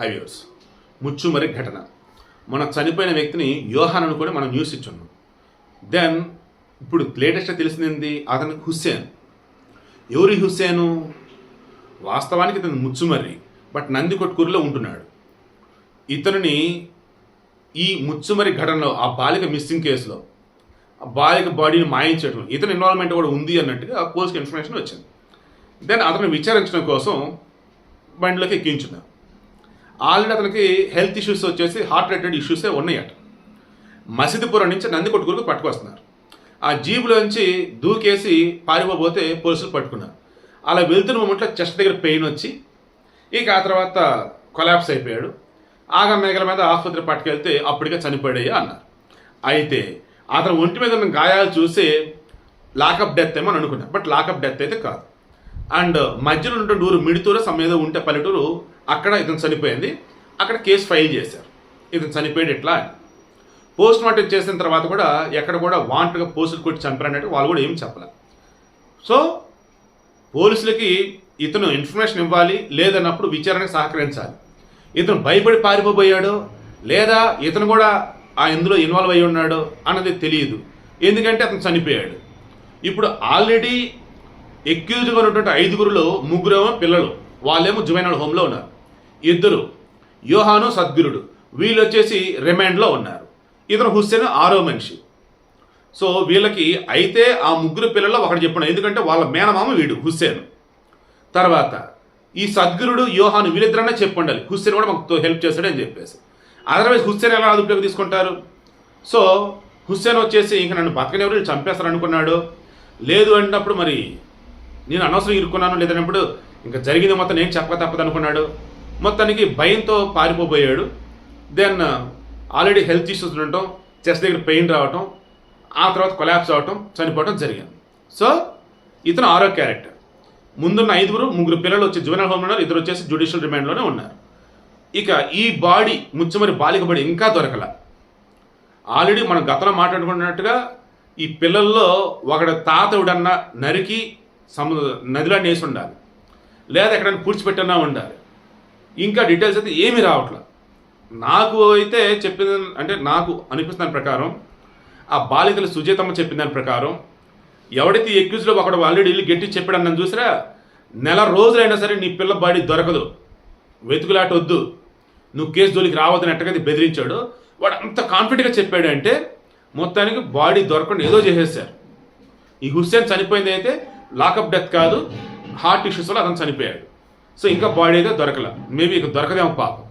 Highways Muchumarri ఘటన. మన చనిపోయిన వ్యక్తిని యోహాన్ అని కూడా మనం న్యూస్ ఇచ్చున్నాం. దెన్ ఇప్పుడు లేటెస్ట్గా తెలిసింది అతను హుస్సేన్. ఎవరి హుస్సేను? వాస్తవానికి ఇతను ముచ్చుమర్రి బట్ నందికొట్కూరులో ఉంటున్నాడు. ఇతనుని ఈ ముచ్చుమరి ఘటనలో ఆ బాలిక మిస్సింగ్ కేసులో ఆ బాలిక బాడీని మాయించడం ఇతని ఇన్వాల్వ్మెంట్ కూడా ఉంది అన్నట్టుగా పోలీస్కి ఇన్ఫర్మేషన్ వచ్చింది. దెన్ అతను విచారించడం కోసం బండిలోకి ఎక్కించున్నారు ఆల్రెడీ అతనికి హెల్త్ ఇష్యూస్ వచ్చేసి హార్ట్ రిలేటెడ్ ఇష్యూసే ఉన్నాయట. మసీదుపురం నుంచి నందికొట్టుకూరుకు పట్టుకొస్తున్నారు. ఆ జీబులోంచి దూకేసి పారిపోబోతే పోలీసులు పట్టుకున్నారు. అలా వెళ్తున్న మూమెంట్లో చెస్ట్ దగ్గర పెయిన్ వచ్చి ఇక ఆ తర్వాత కొలాప్స్ అయిపోయాడు. ఆగ మేఘల మీద ఆసుపత్రి పట్టుకెళ్తే అప్పటికే చనిపోయాడు అన్నారు. అయితే అతను ఒంటి మీద ఉన్న గాయాలు చూసి లాకప్ డెత్ ఏమో అని అనుకున్నాను బట్ లాకప్ డెత్ అయితే కాదు. అండ్ మధ్యలో ఉన్నటువంటి ఊరు మిడితూరు సమయంలో ఉంటే పల్లెటూరు అక్కడ ఇతను చనిపోయింది. అక్కడ కేసు ఫైల్ చేశారు. ఇతను చనిపోయాడు ఎట్లా? పోస్ట్ మార్టం చేసిన తర్వాత కూడా ఎక్కడ కూడా వాంట్గా పోస్టులు కొట్టి చంపారంటే వాళ్ళు కూడా ఏం చెప్పలే. సో పోలీసులకి ఇతను ఇన్ఫర్మేషన్ ఇవ్వాలి లేదన్నప్పుడు విచారణకు సహకరించాలి. ఇతను భయపడి పారిపోబోయాడు లేదా ఇతను కూడా ఆ ఇందులో ఇన్వాల్వ్ అయి ఉన్నాడు అన్నది తెలియదు. ఎందుకంటే అతను చనిపోయాడు. ఇప్పుడు ఆల్రెడీ ఎక్యూజ్గా ఉన్నటువంటి ఐదుగురులో ముగ్గురేమో పిల్లలు. వాళ్ళేమో జువైనల్ హోమ్లో ఉన్నారు. ఇద్దరు. యోహాను సద్గురుడు. వీళ్ళు వచ్చేసి రిమాండ్లో ఉన్నారు. ఇతను హుస్సేన్ ఆరో మనిషి. సో వీళ్ళకి అయితే ఆ ముగ్గురు పిల్లల్లో ఒకటి చెప్పిన ఎందుకంటే వాళ్ళ మేనమామ వీడు హుస్సేన్. తర్వాత ఈ సద్గురుడు యోహాను వీళ్ళిద్దరన్నా చెప్పండాలి. హుస్సేన్ కూడా మాకు హెల్ప్ చేస్తాడని చెప్పేసి. అదర్వైజ్ హుస్సేన్ ఎలా అదుపులోకి తీసుకుంటారు? సో హుస్సేన్ వచ్చేసి ఇంక నన్ను బతకనెవరు చంపేస్తారు అనుకున్నాడు. లేదు అంటప్పుడు మరి నేను అనవసరం ఇరుక్కున్నాను లేదన్నప్పుడు ఇంకా జరిగింది మొత్తం నేను చెప్పక తప్పదు అనుకున్నాడు మొత్తానికి భయంతో పారిపోబోయాడు. దెన్ ఆల్రెడీ హెల్త్ ఇష్యూస్ ఉండటం చెస్ట్ దగ్గర పెయిన్ రావటం ఆ తర్వాత కొలాప్స్ అవటం చనిపోవటం జరిగింది. సో ఇతను ఆరో క్యారెక్టర్ ముందున్న ఐదుగురు ముగ్గురు పిల్లలు వచ్చి జువెనల్ హోమ్ ఉన్నారు ఇద్దరు వచ్చేసి జ్యుడిషియల్ రిమాండ్లోనే ఉన్నారు. ఇక ఈ బాడీ ముచ్చమరి బాలిక బాడీ ఇంకా దొరకల. ఆల్రెడీ మనం గతంలో మాట్లాడుకున్నట్టుగా ఈ పిల్లల్లో ఒకడు తాతవుడన్నా నరికి సము నదిలో నేసి ఉండాలి. లేదా ఎక్కడైనా పూడ్చిపెట్టన్నా ఉండాలి. ఇంకా డీటెయిల్స్ అయితే ఏమీ రావట్లేదు. నాకు అయితే చెప్పింది అంటే నాకు అనిపిస్తున్న దాని ప్రకారం ఆ బాలికల సుజేతమ్మ చెప్పిన దాని ప్రకారం ఎవడైతే ఎక్యూజ్లో ఒకడు ఆల్రెడీ వెళ్ళి గట్టి చెప్పాడు నన్ను చూసిరా నెల రోజులైనా సరే నీ పిల్ల బాడీ దొరకదు. వెతుకులాట వద్దు. నువ్వు కేసు జోలికి రావద్దని ఎట్టగది బెదిరించాడు వాడు అంత కాన్ఫిడెంట్గా చెప్పాడు అంటే మొత్తానికి బాడీ దొరకకుండా ఏదో చేసేసారు. ఈ హుస్సేన్ చనిపోయింది అయితే లాకప్ డెత్ కాదు హార్ట్ ఇష్యూస్ వల్ల అతను చనిపోయాడు. సో ఇంకా బాడీ అయితే దొరకల. మేబీ ఇక దొరకదేమో పాపం.